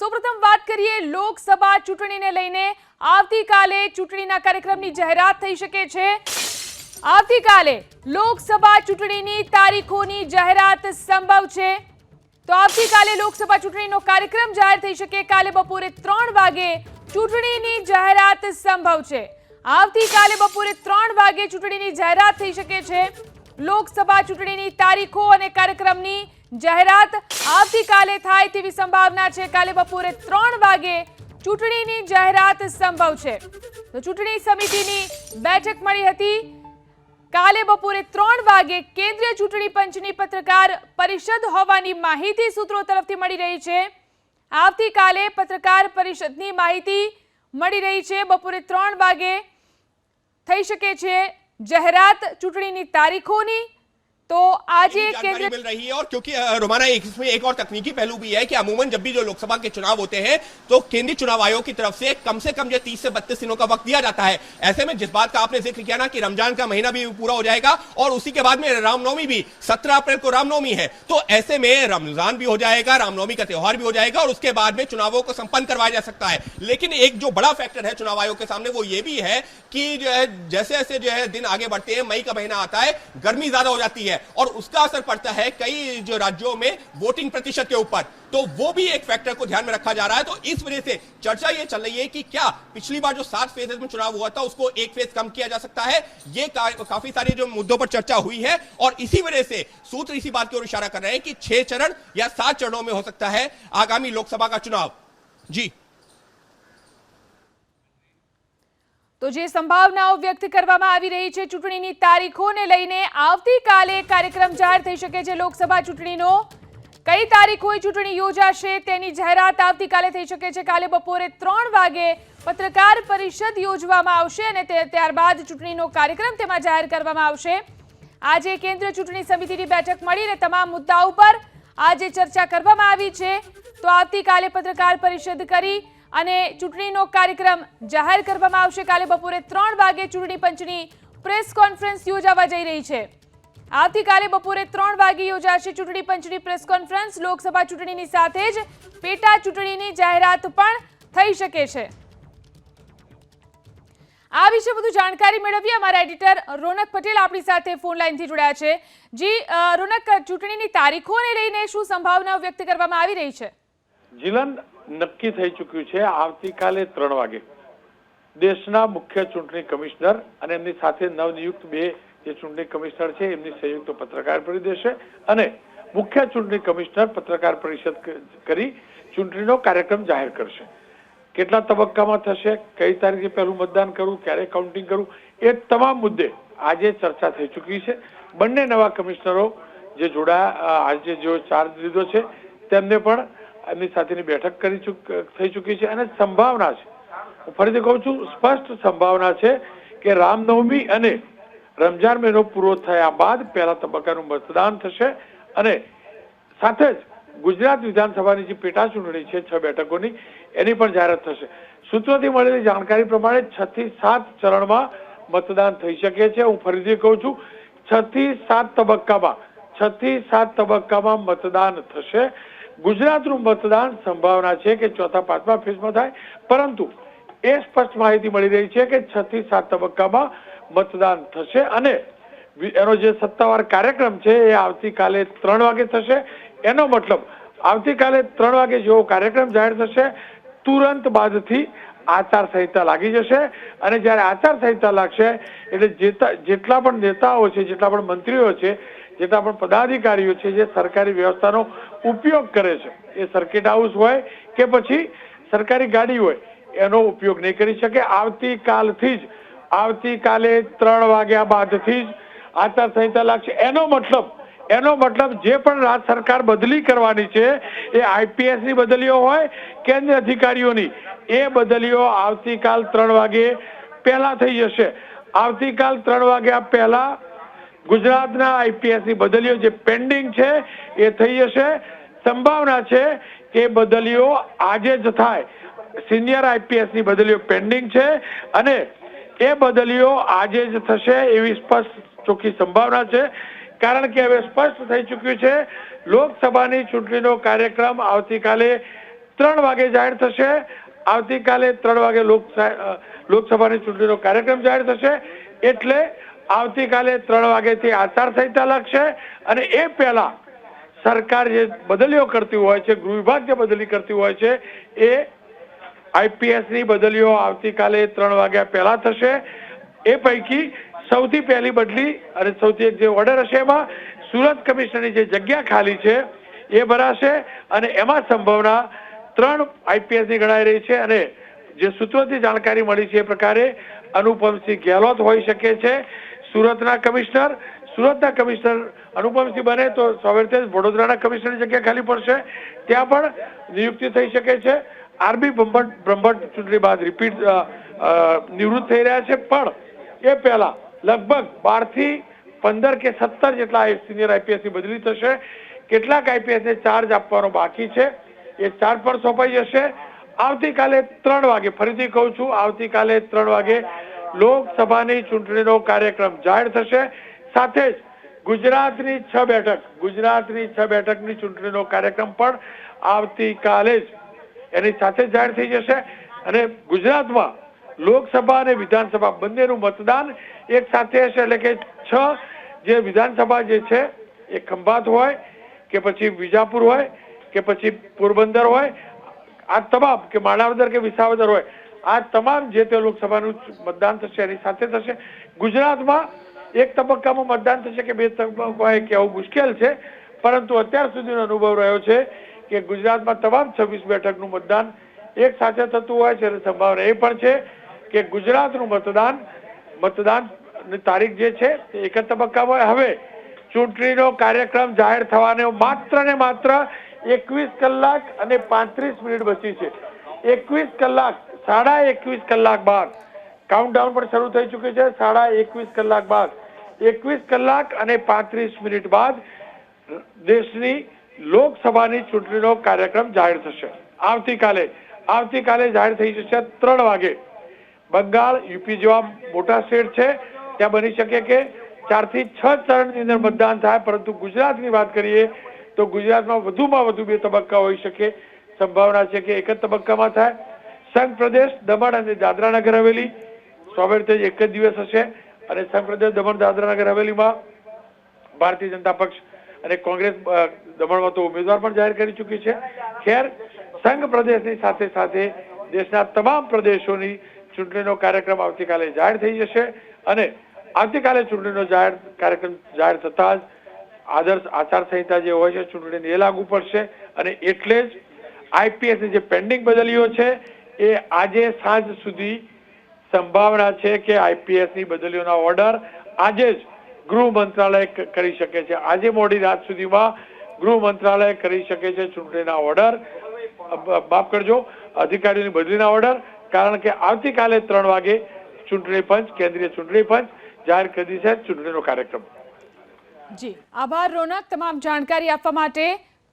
સૌપ્રથમ વાત કરીએ લોકસભા ચૂંટણીને લઈને. આવતીકાલે ચૂંટણીના કાર્યક્રમની જાહેરાત થઈ શકે છે. આવતીકાલે લોકસભા ચૂંટણીની તારીખોની જાહેરાત સંભવ છે. તો આવતીકાલે લોકસભા ચૂંટણીનો કાર્યક્રમ જાહેર થઈ શકે. કાલે બપોરે ત્રણ વાગે ચૂંટણીની જાહેરાત સંભવ છે. આવતીકાલે બપોરે ત્રણ વાગે ચૂંટણીની જાહેરાત થઈ શકે છે. લોકસભા ચૂંટણીની તારીખો અને કાર્યક્રમની જાહેરાત આવતીકાલે થાય તેવી સંભાવના છે. કાલે બપોરે ત્રણ વાગે ચૂંટણીની જાહેરાત સંભવ છે. તો ચૂંટણી સમિતિની બેઠક મળી હતી. કાલે બપોરે ત્રણ વાગે કેન્દ્રીય ચૂંટણી પંચની પત્રકાર પરિષદ હોવાની માહિતી સૂત્રો તરફથી મળી રહી છે. આવતીકાલે પત્રકાર પરિષદની માહિતી મળી રહી છે. બપોરે ત્રણ વાગે થઈ શકે છે. જાહેરાત ચૂંટણીની તારીખોની तो आज ये केंद्र मिल रही है और क्योंकि रोमाना एक इसमें एक और तकनीकी पहलू भी है कि अमूमन जब भी जो लोकसभा के चुनाव होते हैं तो केंद्रीय चुनाव आयोग की तरफ़ से कम से कम जो तीस से बत्तीस दिनों का वक्त दिया जाता है। ऐसे में जिस बात का आपने ज़िक्र किया ना कि रमज़ान का महीना भी पूरा हो जाएगा और उसी के बाद में रामनवमी भी सत्रह अप्रैल को रामनवमी है तो ऐसे में रमज़ान भी हो जाएगा रामनवमी का त्यौहार भी हो जाएगा और उसके बाद में चुनावों को संपन्न करवाया जा सकता है। लेकिन एक जो बड़ा फैक्टर है चुनाव आयोग के सामने वो ये भी है कि जो है जैसे जैसे जो है दिन आगे बढ़ते हैं मई का महीना आता है गर्मी ज़्यादा हो जाती है। और उसका असर पड़ता है कई जो राज्यों में वोटिंग प्रतिशत के ऊपर। तो वो भी एक फैक्टर को ध्यान में रखा जा रहा है। तो इस वजह से चर्चा ये चल रही है कि क्या पिछली बार जो सात फेजेज में चुनाव हुआ था उसको एक फ़ेज़ कम किया जा सकता है? ये का, काफ़ी सारे जो मुद्दों पर चर्चा हुई है और इसी वजह से सूत्र इसी बात की ओर इशारा कर रहे हैं कि छह चरण या सात चरणों में हो सकता है आगामी लोकसभा का चुनाव। जी। તો જે સંભાવનાઓ વ્યક્ત કરવામાં આવી રહી છે ચૂંટણીની તારીખોને લઈને આવતીકાલે કાર્યક્રમ જાહેર થઈ શકે છે લોકસભા ચૂંટણીનો. કઈ તારીખોએ ચૂંટણી યોજાશે તેની જાહેરાત આવતીકાલે થઈ શકે છે. કાલે બપોરે ત્રણ વાગે પત્રકાર પરિષદ યોજવામાં આવશે અને ત્યારબાદ ચૂંટણીનો કાર્યક્રમ તેમાં જાહેર કરવામાં આવશે. આજે કેન્દ્રીય ચૂંટણી સમિતિની બેઠક મળીને તમામ મુદ્દાઓ પર આજે ચર્ચા કરવામાં આવી છે. તો આવતીકાલે પત્રકાર પરિષદ કરી અને ચૂંટણીનો કાર્યક્રમ જાહેર કરવામાં આવશે. કાલે બપોરે ત્રણ વાગે ચૂંટણી પંચની પ્રેસ કોન્ફરન્સ યોજાવા જઈ રહી છે. આવતીકાલે બપોરે ત્રણ વાગે યોજાશે ચૂંટણી પંચની પ્રેસ કોન્ફરન્સ. લોકસભા ચૂંટણીની સાથે જ પેટા ચૂંટણીની જાહેરાત પણ થઈ શકે છે. આ વિશે વધુ જાણકારી મેળવીએ. અમારા એડિટર રોનક પટેલ આપણી સાથે ફોન લાઈનથી જોડાયા છે. જી રોનક, ચૂંટણીની તારીખોને લઈને શું સંભાવનાઓ વ્યક્ત કરવામાં આવી રહી છે? જીલન નક્કી થઈ ચૂક્યું છે આવતીકાલે ત્રણ વાગે. દેશના મુખ્ય ચૂંટણી કમિશનર અને એમની સાથે નવનિયુક્ત બે જે ચૂંટણી કમિશનર છે, એમની સંયુક્ત પત્રકાર પરિષદ છે અને મુખ્ય ચૂંટણી કમિશનર પત્રકાર પરિષદ કરી ચૂંટણીનો કાર્યક્રમ જાહેર કરશે. કેટલા તબક્કામાં થશે, કઈ તારીખે પહેલું મતદાન કરવું, ક્યારે કાઉન્ટિંગ કરવું, એ તમામ મુદ્દે આજે ચર્ચા થઈ ચૂકી છે. બંને નવા કમિશનરો જે જોડાયા આજે જેઓ ચાર્જ લીધો છે, તેમને પણ એમની સાથેની બેઠક કરી થઈ ચૂકી છે અને સંભાવના છે. હું ફરીથી કહું છું, સ્પષ્ટ સંભાવના છે કે રામનવમી અને રમજાન મહિનો પૂરો થયા બાદ પહેલા તબક્કાનું મતદાન થશે અને સાથે જ ગુજરાત વિધાનસભાની જે પેટા ચૂંટણી છે, છ બેઠકોની, એની પણ જાહેરાત થશે. સૂત્રોથી મળેલી જાણકારી પ્રમાણે છ થી સાત ચરણમાં મતદાન થઈ શકે છે. હું ફરીથી કહું છું, છ થી સાત તબક્કામાં, છ થી સાત તબક્કામાં મતદાન થશે. ગુજરાતનું મતદાન સંભાવના છે કે ચોથા, પાંચમા ફેઝમાં થાય. પરંતુ એ સ્પષ્ટ માહિતી મળી રહી છે કે છ થી સાત તબક્કામાં મતદાન થશે અને એનો જે સત્તાવાર કાર્યક્રમ છે એ આવતીકાલે ત્રણ વાગે થશે. એનો મતલબ આવતીકાલે ત્રણ વાગે જેવો કાર્યક્રમ જાહેર થશે. તુરંત બાદથી આચાર સંહિતા લાગી જશે અને જ્યારે આચાર સંહિતા લાગશે, એટલે જેટલા પણ નેતાઓ છે, જેટલા પણ મંત્રીઓ છે જેટલા પણ પદાધિકારીઓ છે, જે સરકારી વ્યવસ્થાનો ઉપયોગ કરે છે. એ સર્કિટ હાઉસ હોય કે પછી સરકારી ગાડી હોય, એનો ઉપયોગ નહીં કરી શકે. આવતીકાલથી જ, આવતીકાલે ત્રણ વાગ્યા બાદથી જ આચાર સંહિતા લાગશે. એનો મતલબ એનો મતલબ જે પણ રાજ્ય સરકાર બદલી કરવાની છે, એ આઈપીએસની બદલીઓ હોય કેન્દ્ર અધિકારીઓની, એ બદલીઓ આવતીકાલ ત્રણ વાગે પહેલા થઈ જશે. આવતીકાલ ત્રણ વાગ્યા પહેલા ગુજરાતના આઈપીએસની બદલીઓ જે પેન્ડિંગ છે, એ થઈ જશે. સંભાવના છે કે બદલીઓ આજે જ થાય. સિનિયર આઈપીએસની બદલીઓ પેન્ડિંગ છે અને એ બદલીઓ આજે જ થશે એવી સ્પષ્ટ ચોખ્ખી સંભાવના છે. કારણ કે હવે સ્પષ્ટ થઈ ચૂક્યું છે, લોકસભાની ચૂંટણીનો કાર્યક્રમ આવતીકાલે ત્રણ વાગે જાહેર થશે. આવતીકાલે ત્રણ વાગે લોકસભાની ચૂંટણીનો કાર્યક્રમ જાહેર થશે. એટલે આવતીકાલે ત્રણ વાગેથી આચારસંહિતા લાગશે અને એ પહેલા સરકાર જે બદલીઓ કરતી હોય છે, ગૃહ વિભાગ જે બદલી કરતી હોય છે, એ આઈપીએસની બદલીઓ આવતીકાલે ત્રણ વાગ્યા પહેલા થશે. એ પૈકી સૌથી પહેલી બદલી અને સૌથી જે ઓર્ડર હશે એમાં સુરત કમિશનરની જે જગ્યા ખાલી છે, એ ભરાશે અને એમાં સંભાવના ત્રણ આઈપીએસની ગણાઈ રહી છે અને જે સૂત્રોથી જાણકારી મળી છે એ પ્રકારે અનુપમસિંહ ગેહલોત હોઈ શકે છે. સુરતના કમિશનર સુરતના કમિશનર અનુપમસિંહ બને તો સ્વાભાવિક વડોદરાના કમિશનરની જગ્યા ખાલી પડશે. ત્યાં પણ નિયુક્તિ થઈ શકે છે. આરબી બ્રહ્મભટ્ટ બ્રહ્મભટ્ટ ચૂંટણી બાદ રિપીટ નિવૃત્ત થઈ રહ્યા છે. પણ એ પહેલા લગભગ બારથી પંદર કે સત્તર જેટલા સિનિયર આઈપીએસની બદલી થશે. કેટલાક આઈપીએસને ચાર્જ આપવાનો બાકી છે. એ ચાર્જ પણ સોંપાઈ જશે. આવતીકાલે ત્રણ વાગે, ફરીથી કહું છું, આવતીકાલે ત્રણ વાગે લોકસભાની ચૂંટણીનો કાર્યક્રમ જાહેર થશે. સાથે જ ગુજરાતની છ બેઠક, ગુજરાતની છ બેઠકની ચૂંટણીનો કાર્યક્રમ પણ આવતીકાલે જ એની સાથે જાહેર થઈ જશે. અને ગુજરાતમાં લોકસભા અને વિધાનસભા બંનેનું મતદાન એક સાથે હશે. એટલે કે છ જે વિધાનસભા જે છે, એ ખંભાત હોય કે પછી વિજાપુર હોય કે પછી પોરબંદર હોય, આ તમામ કે માણાવદર કે વિસાવદર હોય આ તમામ જે તે લોકસભાનું મતદાન થશે, એની સાથે થશે. ગુજરાતમાં એક તબક્કામાં મતદાન થશે કે બે તબક્કા કે આવું મુશ્કેલ છે. પરંતુ અત્યાર સુધીનો અનુભવ રહ્યો છે કે ગુજરાતમાં તમામ છવ્વીસ બેઠકનું મતદાન એક સાથે થતું હોય છે અને સંભાવના એ પણ છે કે ગુજરાતનું મતદાન મતદાન તારીખ જે છે તે એક જ તબક્કામાં. હવે ચૂંટણીનો કાર્યક્રમ જાહેર થવાનો માત્ર ને માત્ર એકવીસ કલાક અને પાંત્રીસ મિનિટ બચી છે. એકવીસ કલાક સાડા એકવીસ કલાક બાદ. કાઉન્ટડાઉન પણ શરૂ થઈ ચૂક્યું છે, સાડા એકવીસ કલાક બાદ. એકવીસ કલાક અને પાંત્રીસ મિનિટ બાદ દેશની લોકસભાની ચૂંટણીનો કાર્યક્રમ જાહેર થશે. આવતીકાલે આવતીકાલે જાહેર થઈ જશે ત્રણ વાગે. બંગાળ, યુપી જેવા મોટા સ્ટેટ છે, ત્યાં બની શકે કે ચારથી છ ચરણની અંદર મતદાન થાય, પરંતુ ગુજરાતની વાત કરીએ તો ગુજરાતમાં વધુમાં વધુ બે તબક્કા હોઈ શકે. સંભાવના છે કે એક જ તબક્કામાં થાય. સંઘ પ્રદેશ દમણ અને દાદરા નગર હવેલી. સ્વાભાવિક એક જ દિવસ હશે અને સંઘ પ્રદેશ દમણ, દાદરા નગર હવેલીમાં ભારતીય જનતા પક્ષ અને કોંગ્રેસ દમણમાં તો ઉમેદવાર પણ જાહેર કરી ચૂકી છે. ખેર, સંઘ પ્રદેશની સાથે સાથે દેશના તમામ પ્રદેશોની ચૂંટણીનો કાર્યક્રમ આવતીકાલે જાહેર થઈ જશે અને આવતીકાલે ચૂંટણીનો જાહેર કાર્યક્રમ જાહેર થતા જ આદર્શ આચારસંહિતા જે હોય છે, ચૂંટણીની એ લાગુ પડશે અને એટલે જ આઈપીએસની જે પેન્ડિંગ બદલીઓ છે એ આજે સાંજ સુધી સંભાવના છે કે આઈપીએસની બદલીઓના ઓર્ડર આજે જ ગૃહ મંત્રાલય કરી શકે છે. આજે મોડી રાત સુધીમાં ગૃહ મંત્રાલય કરી શકે છે ચૂંટણીના ઓર્ડર. માફ કરજો, અધિકારીઓની બદલીના ઓર્ડર, કારણ કે આવતીકાલે ત્રણ વાગે ચૂંટણી પંચ, કેન્દ્રીય ચૂંટણી પંચ જાહેર કરી છે ચૂંટણીનો કાર્યક્રમ. જી. આભાર રોનક, તમામ જાણકારી આપવા માટે